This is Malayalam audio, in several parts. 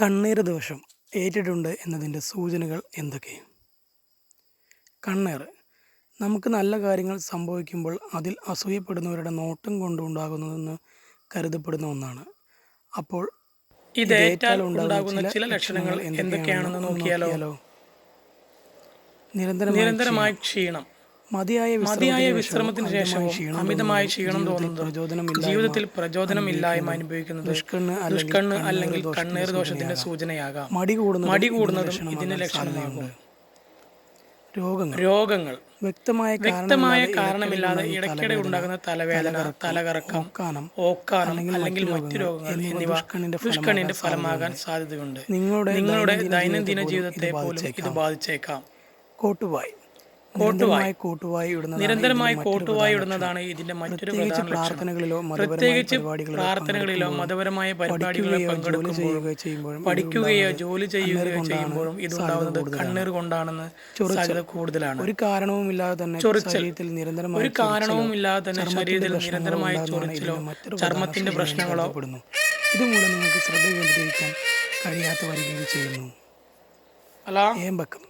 കണ്ണീർ ദോഷം ഏറ്റിട്ടുണ്ട് എന്നതിന്റെ സൂചനകൾ എന്തൊക്കെ? കണ്ണേർ. നമുക്ക് നല്ല കാര്യങ്ങൾ സംഭവിക്കുമ്പോൾ അതിൽ അസൂയപ്പെടുന്നവരുടെ നോട്ടം കൊണ്ടുണ്ടാകുന്നതെന്ന് കരുതപ്പെടുന്ന ഒന്നാണ്. അപ്പോൾ ഇതേറ്റാൽ ഉണ്ടാകുന്ന ചില ലക്ഷണങ്ങൾ എന്തൊക്കെയാണെന്ന് നോക്കിയാലോ? നിരന്തരമായ നിരന്തരമായ ക്ഷീണം. മതിയായ മതിയായ വിശ്രമത്തിന് ശേഷം അമിതമായ ക്ഷീണം തോന്നുന്നത് ജീവിതത്തിൽ പ്രചോദനമില്ലായ്മ അനുഭവിക്കുന്നത് ദുഷ്കണ്ണ് ദുഷ്കണ്ണ് അല്ലെങ്കിൽ കണ്ണീർ ദോഷത്തിന്റെ സൂചനയാകാം. മടി കൂടുന്നത് മടി കൂടുന്നത് ഇതിന്റെ ലക്ഷണമാകും രോഗങ്ങൾ. രോഗങ്ങൾ. വ്യക്തമായ വ്യക്തമായ കാരണമില്ലാതെ ഇടയ്ക്കിടെ ഉണ്ടാകുന്ന തലവേദന തലകറക്കം ഓക്കാനം, അല്ലെങ്കിൽ മറ്റു രോഗങ്ങൾ എന്നിവ ദുഷ്കണ്ണിന്റെ ഫലമാകാൻ സാധ്യതയുണ്ട്. നിങ്ങളുടെ നിങ്ങളുടെ ദൈനംദിന ജീവിതത്തെ പോലും ഇത് ബാധിച്ചേക്കാം. കോട്ടുവായി. കോട്ടുവായി. ഇടുന്നതാണ് നിരന്തരമായി കോട്ടുവായി ഇടുന്നതാണ് ഇതിന്റെ മറ്റൊരു പ്രധാന പ്രാർത്ഥനകളിലോ പ്രത്യേകിച്ച് പ്രാർത്ഥനകളിലോ മതപരമായ പരിപാടികളിലോ പങ്കെടുക്കുകയോ ചെയ്യുമ്പോഴും പഠിക്കുകയോ ജോലി ചെയ്യുകയോ ചെയ്യുമ്പോഴും ഇതുണ്ടാകുന്നത് കണ്ണീർ കൊണ്ടാണെന്ന് സാധ്യത കൂടുതലാണ്. ഒരു കാരണവുമില്ലാതെ തന്നെ ശരീരത്തിൽ നിരന്തരമായി ഒരു കാരണവുമില്ലാതെ തന്നെ ശരീരത്തിൽ നിരന്തരമായ ചൊറിച്ചിലോ ചർമ്മത്തിന്റെ പ്രശ്നങ്ങളോ പെടുന്നു ഇതുമൂലം നിങ്ങൾക്ക് ശ്രദ്ധ കേന്ദ്രീകരിക്കാൻ കഴിയാത്ത വരികയും ചെയ്യുന്നു. അല്ല? ഏമ്പക്കം.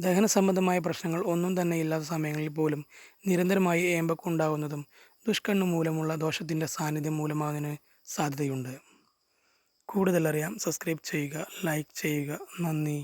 ദഹന സംബന്ധമായ പ്രശ്നങ്ങൾ ഒന്നും തന്നെ ഇല്ലാത്ത സമയങ്ങളിൽ പോലും നിരന്തരമായി ഏമ്പക്കുണ്ടാകുന്നതും ദുഷ്കണ്ണു മൂലമുള്ള ദോഷത്തിന്റെ സാന്നിധ്യം മൂലമാകുന്നതിന് സാധ്യതയുണ്ട്. കൂടുതലറിയാം സബ്സ്ക്രൈബ് ചെയ്യുക ലൈക്ക് ചെയ്യുക. നന്ദി.